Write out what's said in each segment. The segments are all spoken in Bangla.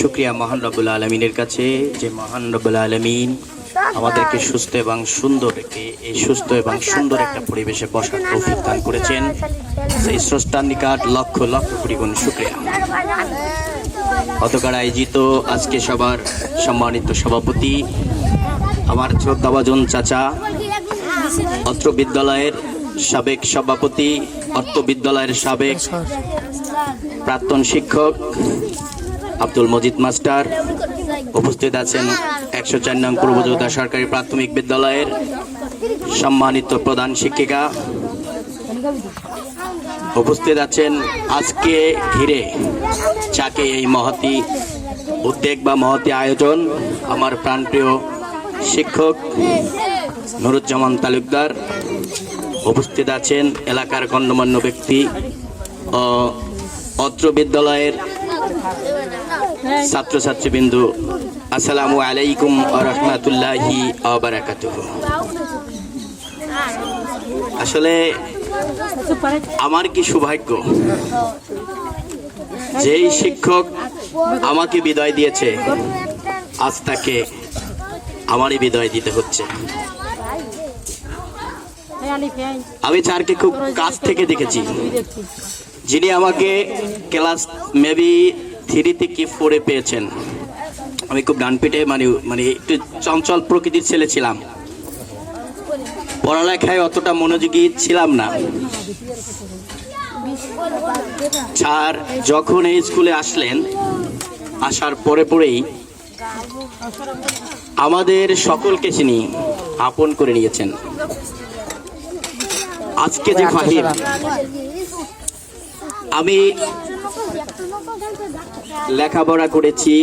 শুক্রিয়া মহান রব্বুল আলমিনের কাছে যে মহান রব্বুল আলমিন আমাদেরকে সুস্থ এবং সুন্দর এই সুস্থ এবং সুন্দর একটা পরিবেশে বসার তৌফিক দান করেছেন। সেই স্রষ্টার নিকট লক্ষ লক্ষ কোটি গুণ শুক্রিয়া। অতকার আয়োজিত আজকে সবার সম্মানিত সভাপতি, আমার শ্রদ্ধাভাজন চাচা, অত্র বিদ্যালয়ের সাবেক সভাপতি, অর্থ বিদ্যালয়ের সাবেক প্রাক্তন শিক্ষক আব্দুল মজিদ মাস্টার উপস্থিত আছেন একশো চার নং পূর্বযোদ্ধা সরকারি প্রাথমিক বিদ্যালয়ের সম্মানিত প্রধান শিক্ষিকা। উপস্থিত আছেন আজকে ঘিরে চাকে এই মহতি উদ্যোগ বা মহতি আয়োজন আমার প্রাণপ্রিয় শিক্ষক নুরুজ্জামান তালুকদার। উপস্থিত আছেন এলাকার গণ্যমান্য ব্যক্তি ও অত্র বিদ্যালয়ের ছাত্রছাত্রীবৃন্দু, আসসালামু আলাইকুম রহমতুল্লাহি আবরাকাতুহ আসলে আমার কি সৌভাগ্য? যেই শিক্ষক আমাকে বিদায় দিয়েছে, আজ তাকে আমারই বিদায় দিতে হচ্ছে। আমি স্যারকে খুব কাছ থেকে দেখেছি। যিনি আমাকে ক্লাস মেবি থ্রিতে কি ফোরে পেয়েছেন? আমি খুব ডান পিঠে মানে মানে একটু চঞ্চল প্রকৃতির ছেলে ছিলাম। পড়ালেখায় অতটা মনোযোগী ছিলাম না। স্যার যখন এই স্কুলে আসলেন, আসার পরে পরেই আমাদের সকলকে তিনি আপন করে নিয়েছেন। আজকে যে ফাহিম আমি লেখাপড়া করেছি।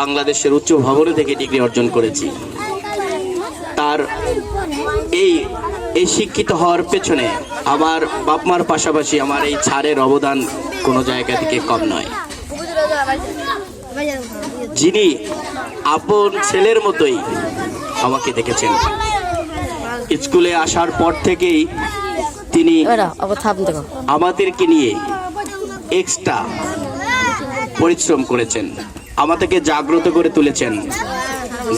বাংলাদেশের উচ্চ ভবনে থেকে ডিগ্রি অর্জন করেছি। তার এই এই শিক্ষিত হওয়ার পেছনে আমার বাপমার পাশাপাশি আমার এই ছাড়ের অবদান কোনো জায়গা থেকে কম নয়। যিনি আপন ছেলের মতোই আমাকে দেখেছেন। স্কুলে আসার পর থেকেই তিনি আমাদেরকে নিয়ে এক্সট্রা পরিশ্রম করেছেন আমাদেরকে জাগ্রত করে তুলেছেন।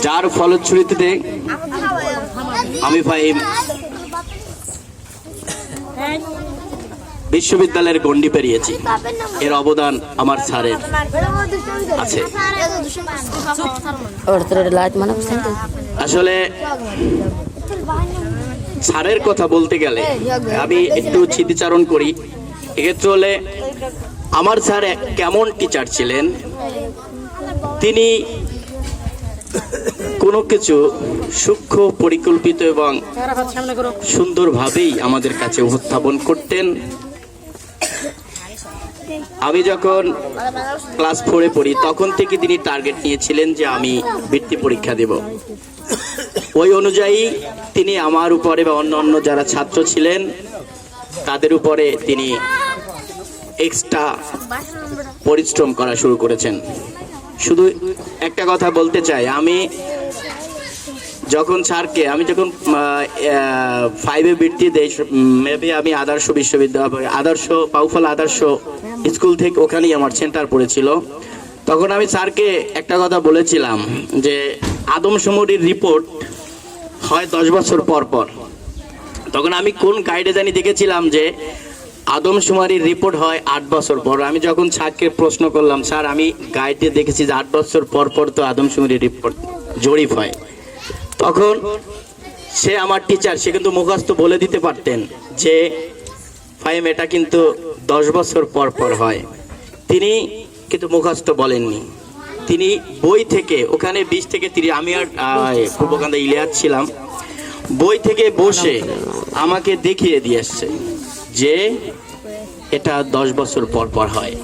যার ফলশ্রুতিতে আমি ভাই বিশ্ববিদ্যালয়ের গণ্ডি পেরিয়েছি। এর অবদান আমার স্যারের আছে। আসলে স্যারের কথা বলতে গেলে আমি একটু স্মৃতিচারণ করি। এক্ষেত্রে হলে আমার স্যার কেমন টিচার ছিলেন? তিনি কোনো কিছু সূক্ষ্ম, পরিকল্পিত এবং সুন্দরভাবেই আমাদের কাছে উপস্থাপন করতেন। আমি যখন ক্লাস ফোরে পড়ি, তখন থেকে তিনি টার্গেট নিয়েছিলেন যে আমি বৃত্তি পরীক্ষা দেব। ওই অনুযায়ী তিনি আমার উপরে বা অন্য অন্য যারা ছাত্র ছিলেন, তাদের উপরে তিনি এক্সট্রা পরিশ্রম করা শুরু করেছেন। শুধু একটা কথা বলতে চাই, আমি যখন স্যারকে, আমি যখন ফাইভে বৃত্তি দেই মেবি আমি আদর্শ বিশ্ববিদ্যালয়, আদর্শ, পাউফল আদর্শ স্কুল থেকে ওখানেই আমার সেন্টার পড়েছিল। তখন আমি স্যারকে একটা কথা বলেছিলাম যে, আদমশুমারির রিপোর্ট হয় দশ বছর পর পর। তখন আমি কোন গাইডে জানি দেখেছিলাম যে আদমশুমারির রিপোর্ট হয় আট বছর পর। আমি যখন স্যারকে প্রশ্ন করলাম, স্যার, আমি গাইডে দেখেছি যে আট বছর পর পর তো আদমশুমারির রিপোর্ট জরিপ হয়। তখন সে আমার টিচার সে কিন্তু মুখস্থ বলে দিতে পারতেন যে ফাইম এটা কিন্তু দশ বছর পর পর হয়। তিনি কিন্তু মুখস্থ বলেননি। তিনি বই থেকে ওখানে বিশ থেকে তিরিশ আমি আর পূর্বকান্দা ইলিয়াস ছিলাম। বই থেকে বসে আমাকে দেখিয়ে দিয়ে এসছে যে এটা দশ বছর পর পর হয়।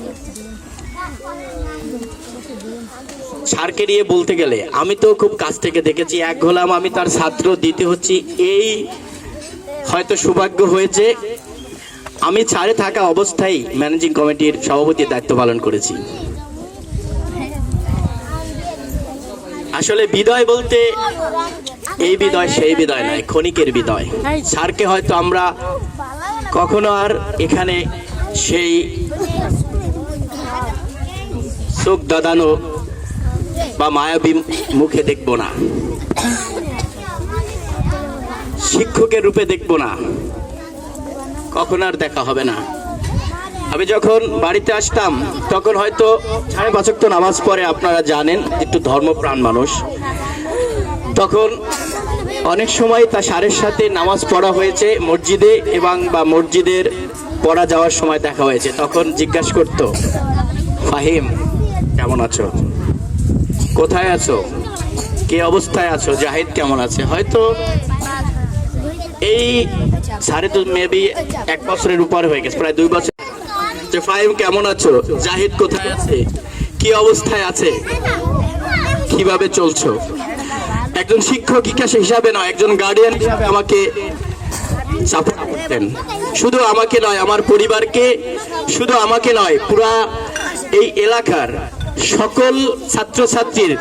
স্যারকে নিয়ে বলতে গেলে আমি তো খুব কাছ থেকে দেখেছি এক হলাম আমি তার ছাত্র দিতে হচ্ছি এই হয়তো সৌভাগ্য হয়েছে। আমি ছাড়ে থাকা অবস্থায় ম্যানেজিং কমিটির সভাপতির দায়িত্ব পালন করেছি। আসলে বিদয় বলতে এই বিদয় সেই বিদয় নয়, ক্ষণিকের বিদয়। স্যারকে হয়তো আমরা কখনো আর এখানে সেই চোখ দাদানো বা মায়াবী মুখে দেখব না। শিক্ষকের রূপে দেখব না। কখন আর দেখা হবে না। আমি যখন বাড়িতে আসতাম, তখন হয়তো সাড়ে পাঁচক তো নামাজ পড়ে, আপনারা জানেন, একটু ধর্মপ্রাণ মানুষ। তখন অনেক সময় তার সারের সাথে নামাজ পড়া হয়েছে, মসজিদে এবং বা মসজিদের পড়া যাওয়ার সময় দেখা হয়েছে। তখন জিজ্ঞাসা করতো, ফাহিম, কেমন আছো? কোথায় আছো? কে অবস্থায় আছো? জাহিদ কেমন আছে? হয়তো এই সাড়ে তো মেবি এক বছরের উপর হয়ে গেছে, প্রায় দুই বছর যে ফাহিম কেমন আছো? জাহিদ কোথায় আছে? কি অবস্থায় আছে? কীভাবে চলছো? একজন শিক্ষক হিসাবে নয়, একজন গার্ডিয়ান হিসাবে আমাকে সাপোর্ট করতেন। শুধু আমাকে নয়, আমার পরিবারকে শুধু আমাকে নয়, পুরা এই এলাকার সকল ছাত্রছাত্রীর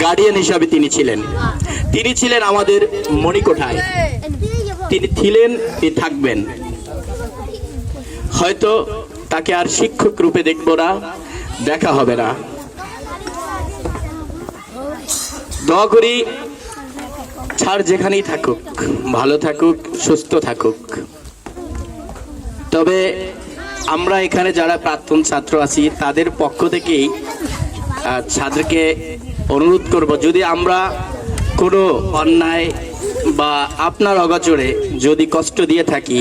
গার্ডিয়ান হিসাবে তিনি ছিলেন। তিনি ছিলেন আমাদের মণিকোঠায়। তিনি ছিলেন, তিনি থাকবেন। হয়তো তাকে আর শিক্ষক রূপে দেখব না, দেখা হবে না। দোয়া করি, ছাড় যেখানেই থাকুক, ভালো থাকুক, সুস্থ থাকুক। তবে আমরা এখানে যারা প্রাক্তন ছাত্র আছি, তাদের পক্ষ থেকেই ছাত্রকে অনুরোধ করব, যদি আমরা কোনো অন্যায় বা আপনার অগচরে যদি কষ্ট দিয়ে থাকি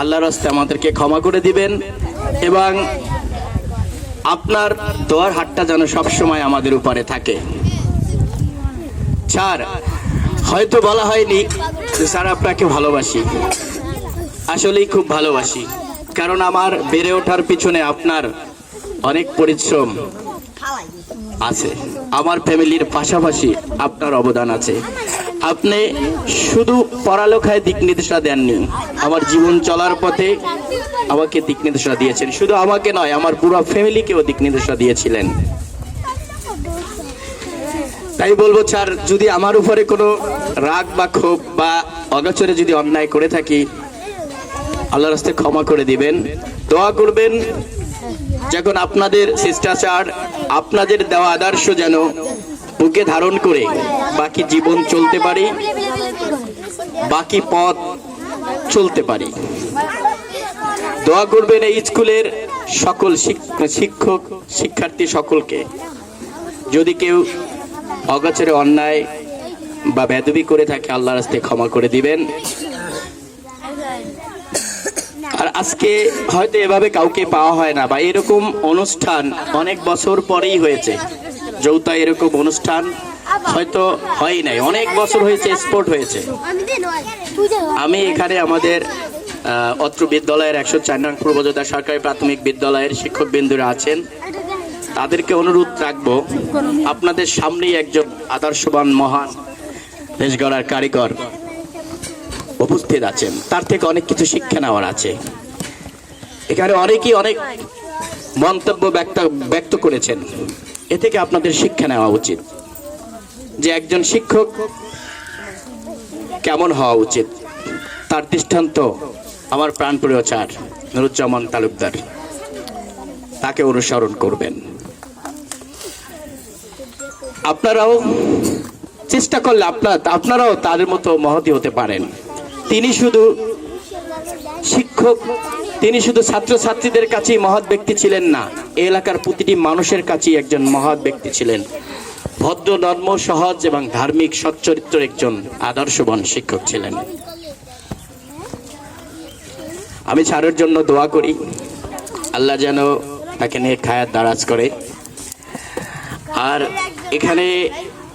আল্লাহর হস্তে আমাদেরকে ক্ষমা করে দিবেন এবং আপনার দোয়ার হাটটা যেন সবসময় আমাদের উপরে থাকে। স্যার, হয়তো বলা হয়নি যে স্যার আপনাকে ভালোবাসি। আসলেই খুব ভালোবাসি, কারণ আমার বেড়ে ওঠার পিছনে আপনার অনেক পরিশ্রম আছে। আমার ফ্যামিলির পাশাপাশি আপনার অবদান আছে। আপনি শুধু পড়ালেখায় দিক নির্দেশনা দেননি। আমার জীবন চলার পথে আমাকে দিক নির্দেশনা দিয়েছেন। শুধু আমাকে নয়, আমার পুরো ফ্যামিলিকেও দিক নির্দেশনা দিয়েছিলেন। তাই বলব, স্যার, যদি আমার উপরে কোনো রাগ বা ক্ষোভ বা অগাচরে যদি অন্যায় করে থাকি, আল্লাহর রাস্তায় ক্ষমা করে দিবেন। দোয়া করবেন, যখন আপনাদের শিষ্টাচার আপনাদের দেওয়া আদর্শ যেন বুকে ধারণ করে বাকি জীবন চলতে পারি, বাকি পথ চলতে পারি। দোয়া করবেন এই স্কুলের সকল শিক- শিক্ষক, শিক্ষার্থী সকলকে। যদি কেউ অগাচরে অন্যায় বা বেদবি করে থাকে, আল্লাহর রাস্তায় ক্ষমা করে দিবেন। আর আজকে হয়তো এভাবে কাউকে পাওয়া হয় না বা এরকম অনুষ্ঠান অনেক বছর পরেই হয়েছে। যৌতা এরকম অনুষ্ঠান হয়তো হয় নাই। অনেক বছর হয়েছে স্পোর্ট হয়েছে। আমি এখানে আমাদের অত্র বিদ্যালয়ের একশো চার নং পূর্বযোদ্ধা সরকারি প্রাথমিক বিদ্যালয়ের শিক্ষক বিন্দুরা আছেন। তাদেরকে অনুরোধ রাখব, আপনাদের সামনেই একজন আদর্শবান, মহান, দেশ গড়ার কারিগর উপস্থিত আছেন। তার থেকে অনেক কিছু শিক্ষা নেওয়ার আছে। এখানে অনেকেই অনেক মন্তব্য ব্যক্ত ব্যক্ত করেছেন। এ থেকে আপনাদের শিক্ষা নেওয়া উচিত। যে একজন শিক্ষক কেমন হওয়া উচিত? তার দৃষ্টান্ত আমার প্রাণপ্রিয় চার নুরুজ্জামান তালুকদার। তাকে অনুসরণ করবেন। আপনারাও চেষ্টা করলে আপনার, আপনারাও তাদের মতো মহতি হতে পারেন। তিনি শুধু শিক্ষক তিনি শুধু ছাত্রছাত্রীদের কাছেই মহৎ ব্যক্তি ছিলেন না এলাকার প্রতিটি মানুষের কাছেই একজন মহৎ ব্যক্তি ছিলেন। ভদ্র, নর্ম, সহজ এবং ধার্মিক, সচ্চরিত্র একজন আদর্শবান শিক্ষক ছিলেন। আমি ছাড়ের জন্য দোয়া করি, আল্লাহ যেন তাকে নিয়ে খায়াত দারাজ করে। আর এখানে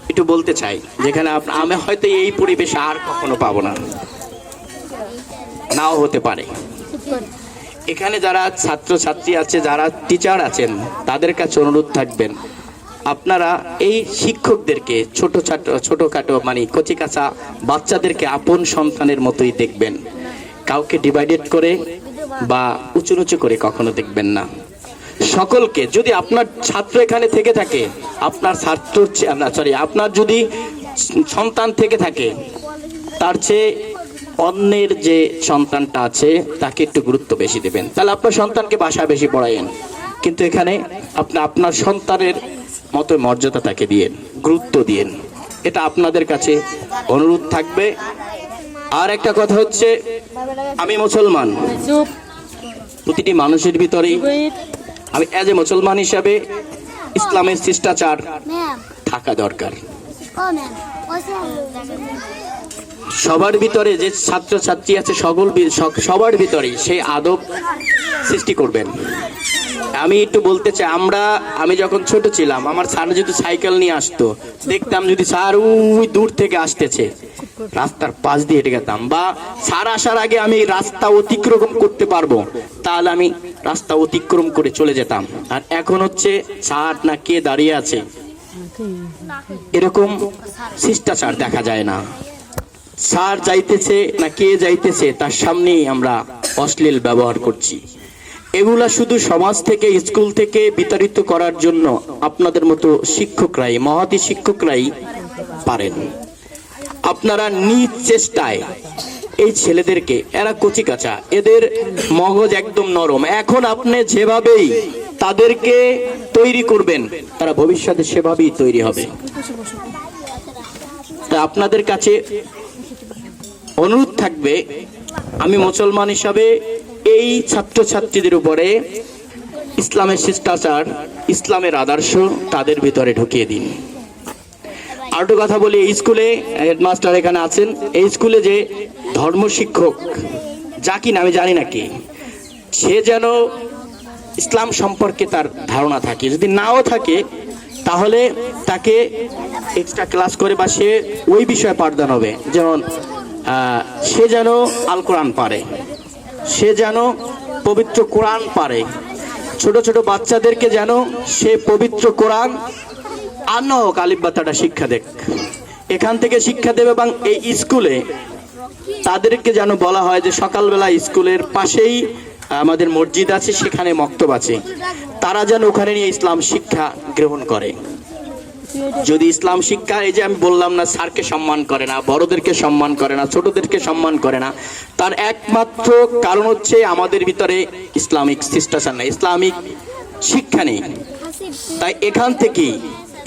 একটু বলতে চাই, যেখানে আমি হয়তো এই পরিবেশে আর কখনো পাবো না। নাও হতে পারে। এখানে যারা ছাত্র ছাত্রী আছে, যারা টিচার আছেন, তাদের কাছে অনুরোধ থাকবেন, আপনারা এই শিক্ষকদেরকে, ছোট ছোট, ছোটখাটো মানে কচিকাচা বাচ্চাদেরকে আপন সন্তানের মতোই দেখবেন। কাউকে ডিভাইডেড করে বা উঁচু নিচু করে কখনো দেখবেন না। সকলকে, যদি আপনার ছাত্র এখানে থেকে থাকে, আপনার ছাত্র সরি আপনার যদি সন্তান থেকে থাকে, তার চেয়ে অন্যের যে সন্তানটা আছে তাকে একটু গুরুত্ব বেশি দেবেন। তাহলে আপনার সন্তানকে বাসায় বেশি পড়াইন কিন্তু এখানে আপনি আপনার সন্তানের মতো মর্যাদা তাকে দিয়েন গুরুত্ব দিয়েন। এটা আপনাদের কাছে অনুরোধ থাকবে। আর একটা কথা হচ্ছে আমি মুসলমান। প্রতিটি মানুষের ভিতরেই আমি অ্যাজ এ মুসলমান হিসাবে ইসলামের শিষ্টাচার থাকা দরকার। সবার ভিতরে যে ছাত্রছাত্রী আছে, সকল সবার ভিতরেই সেই আদব সৃষ্টি করবেন। আমি একটু বলতে চাই, আমরা, আমি যখন ছোট ছিলাম, আমার স্যার যদি সাইকেল নিয়ে আসতো, দেখতাম যদি স্যার ওই দূর থেকে আসতেছে, রাস্তার পাশ দিয়ে হেঁটে গেতাম বা স্যার আসার আগে আমি রাস্তা অতিক্রম করতে পারব, তাহলে আমি রাস্তা অতিক্রম করে চলে যেতাম। আর এখন হচ্ছে স্যার না কে দাঁড়িয়ে আছে, এরকম শিষ্টাচার দেখা যায় না। স্যার যাইতেছে না কে যাইতেছে, তার সামনেই আমরা অশ্লীল ব্যবহার করছি। এগুলা শুধু সমাজ থেকে, স্কুল থেকে বিতাড়িত করার জন্য আপনাদের মতো শিক্ষকরাই মহাতি শিক্ষকরাই পারেন। আপনারা নিজ চেষ্টায় এই ছেলেদেরকে, এরা কচি কাঁচা, এদের মগজ একদম নরম। এখন আপনি যেভাবেই তাদেরকে তৈরি করবেন, তারা ভবিষ্যতে সেভাবেই তৈরি হবে। তা আপনাদের কাছে অনুরোধ থাকবে, আমি মুসলমান হিসাবে এই ছাত্রছাত্রীদের উপরে ইসলামের শিষ্টাচার, ইসলামের আদর্শ তাদের ভিতরে ঢুকিয়ে দিন। আর একটা কথা বলি, এই স্কুলে হেডমাস্টার এখানে আছেন। এই স্কুলে যে ধর্ম শিক্ষক, যা কিনা আমি জানি না কি, সে যেন ইসলাম সম্পর্কে তার ধারণা থাকে। যদি নাও থাকে, তাহলে তাকে এক্সট্রা ক্লাস করে বা সে ওই বিষয়ে পাঠদান হবে। যেমন সে যেন আল কোরআন পারে, সে যেন পবিত্র কোরআন পারে। ছোট ছোট বাচ্চাদেরকে যেন সে পবিত্র কোরআন আর না হোক আলিফ বাতাটা শিক্ষা দেখ এখান থেকে শিক্ষা দেবে এবং এই স্কুলে তাদেরকে যেন বলা হয় যে সকালবেলা স্কুলের পাশেই আমাদের মসজিদ আছে, সেখানে মক্তব আছে। তারা যেন ওখানে নিয়ে ইসলাম শিক্ষা গ্রহণ করে। যদি ইসলাম শিক্ষা, এই যে আমি বললাম না, স্যারকে সম্মান করে না, বড়দেরকে সম্মান করে না, ছোটদেরকে সম্মান করে না, তার একমাত্র কারণ হচ্ছে আমাদের ভিতরে ইসলামিক শিষ্টাচার নেই, ইসলামিক শিক্ষা নেই। তাই এখান থেকেই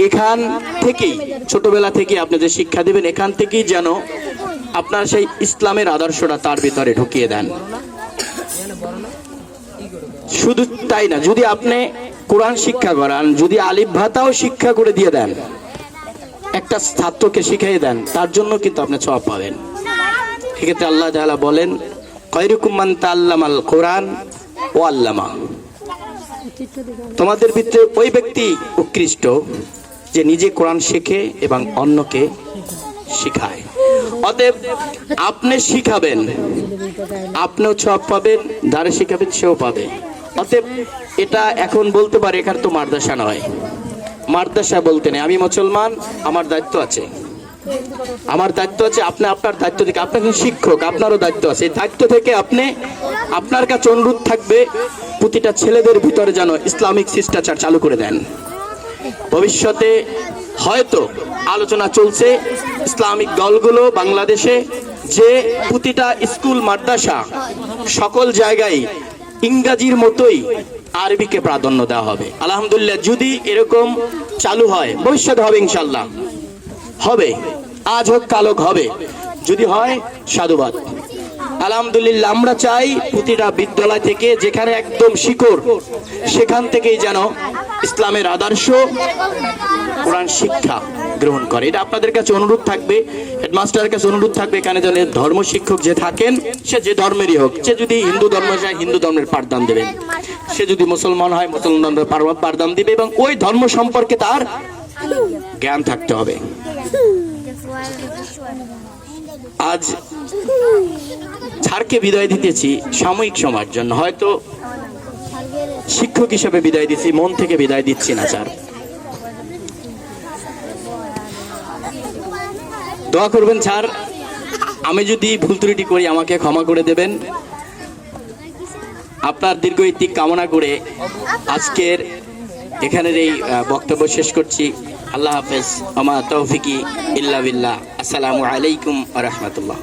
এখান থেকেই, ছোটবেলা থেকে আপনি যে শিক্ষা দেবেন, এখান থেকেই যেন আপনার সেই ইসলামের আদর্শটা তার ভিতরে ঢুকিয়ে দেন। শুধু তাই না, যদি আপনি কোরআন শিক্ষা করান, যদি আলিফ ভাতাও শিক্ষা করে দিয়ে দেন, একটা ছাত্রকে শিখিয়ে দেন, তার জন্য কিন্তু আপনি সব পাবেন। এক্ষেত্রে আল্লাহ তাআলা বলেন কয়রুকুম মান তাআল্লামাল কোরআন ও আল্লামা। তোমাদের ভিতরে ওই ব্যক্তি উৎকৃষ্ট যে নিজে কোরআন শেখে এবং অন্যকে শিখায়। অতএব আপনি শিখাবেন, আপনিও সব পাবেন, যারা শিখাবেন সেও পাবে। অতএব এটা এখন বলতে পারে, এখানে তো মাদ্রাসা নয়। মাদ্রাসা বলতে নেই। আমি মুসলমান, আমার দায়িত্ব আছে। আমার দায়িত্ব আছে, আপনি আপনার দায়িত্ব থেকে, আপনি একজন শিক্ষক, আপনারও দায়িত্ব আছে। এই দায়িত্ব থেকে আপনি, আপনার কাছে অনুরোধ থাকবে, প্রতিটা ছেলেদের ভিতরে যেন ইসলামিক শিষ্টাচার চালু করে দেন। ভবিষ্যতে হয়তো আলোচনা চলছে, ইসলামিক দলগুলো বাংলাদেশে যে প্রতিটা স্কুল, মাদ্রাসা, সকল জায়গায় ইংরাজির মতোই আরবিকে প্রাধান্য দেওয়া হবে। আলহামদুলিল্লাহ, যদি এরকম চালু হয় ভবিষ্যতে হবে ইনশাল্লাহ হবে, আজ হোক কালক হবে। যদি হয়, সাধুবাদ। আলহামদুলিল্লাহ, আমরা চাই প্রতিটা বিদ্যালয় থেকে, যেখানে একদম শিকড়, সেখান থেকেই যেন ইসলামের আদর্শ, কোরআন শিক্ষা গ্রহণ করে। এটা আপনাদের কাছে অনুরোধ থাকবে, হেডমাস্টারের কাছে অনুরোধ থাকবে, এখানে যেন ধর্ম শিক্ষক যে থাকেন, সে যে ধর্মেরই হোক, সে যদি হিন্দু ধর্ম চায়, হিন্দু ধর্মের পাঠদান দেবেন। সে যদি মুসলমান হয়, মুসলমান ধর্মের পাঠদান দিবে এবং ওই ধর্ম সম্পর্কে তার জ্ঞান থাকতে হবে। আজ ছাড়কে বিদায় দিতেছি সাময়িক সময়ের জন্য। হয়তো শিক্ষক হিসেবে বিদায় দিচ্ছি মন থেকে বিদায় দিচ্ছি না, স্যার। দোয়া করবেন, স্যার। আমি যদি ভুল ত্রুটি করি, আমাকে ক্ষমা করে দেবেন। আপনার দীর্ঘ ইতিক কামনা করে আজকের এখানের এই বক্তব্য শেষ করছি। আল্লাহ হাফেজ। আমা তৌফিকি ইল্লা বিল্লাহ। আসসালামু আলাইকুম রহমতুল্লাহ।